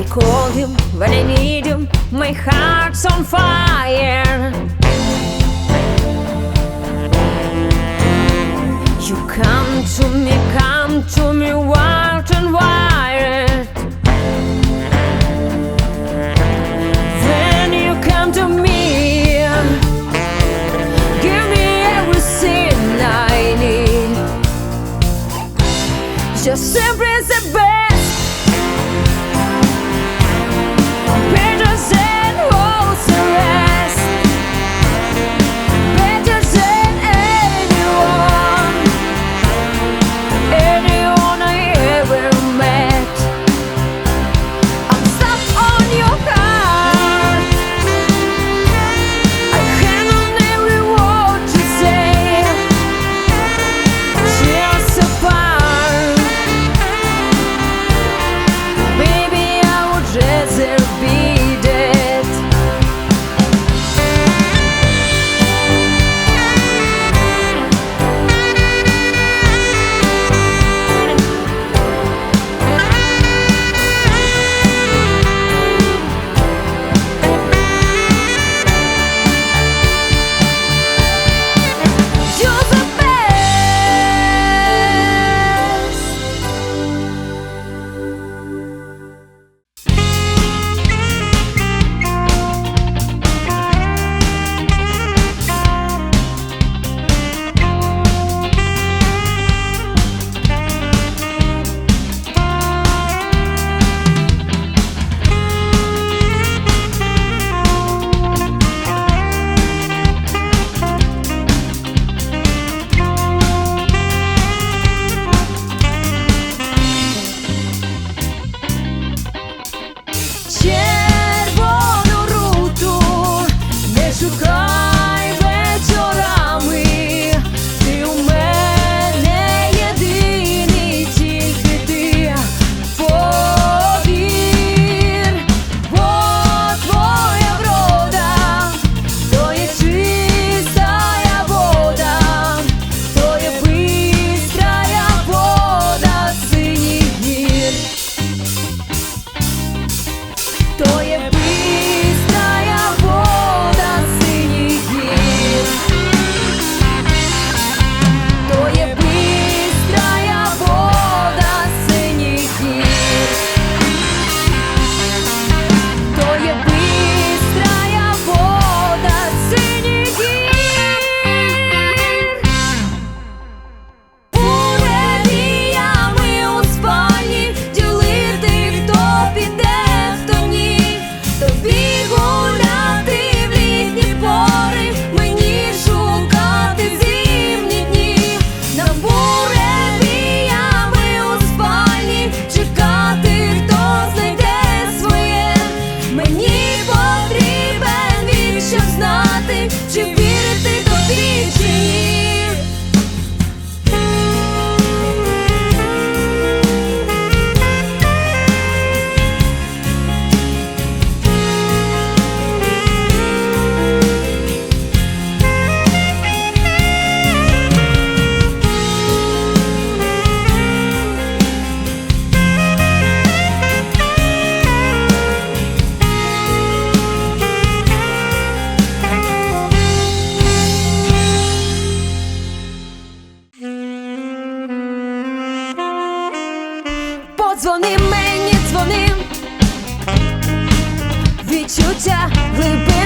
I call him when I need him, my heart's on fire. You come to me, come to me, wild and wired. Then you come to me. Give me everything I need. Just simply the best. Дзвони мені, дзвони, відчуття глибини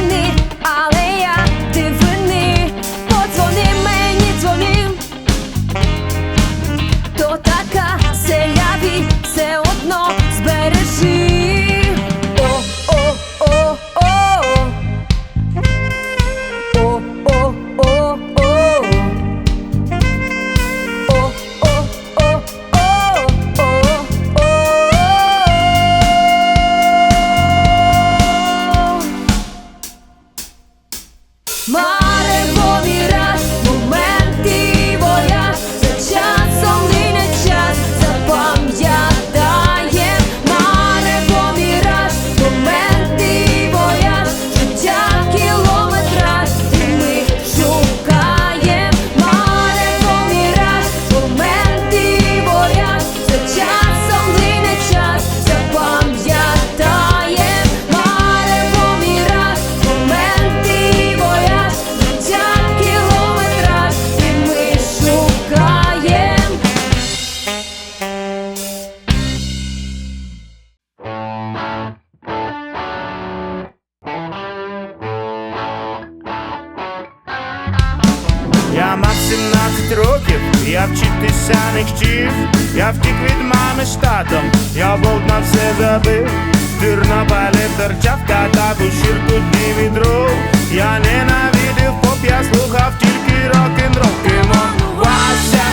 Я мав 17 років, я вчитися не хотів, я втік від мами з татом, я болт на все забив. В Тернополі торчав катав у ширку відро. Я ненавидів поп, я слухав тільки рок-н-рол Кермонувався,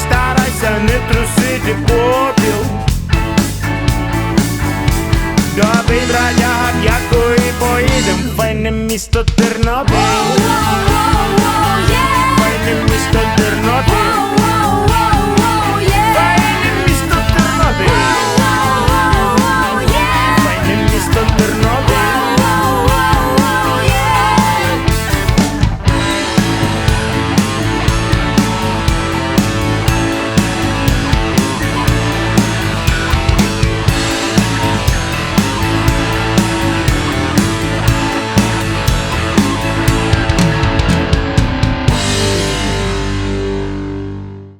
старайся не трусити файне місто Тернопіль. Файне місто Тернопіль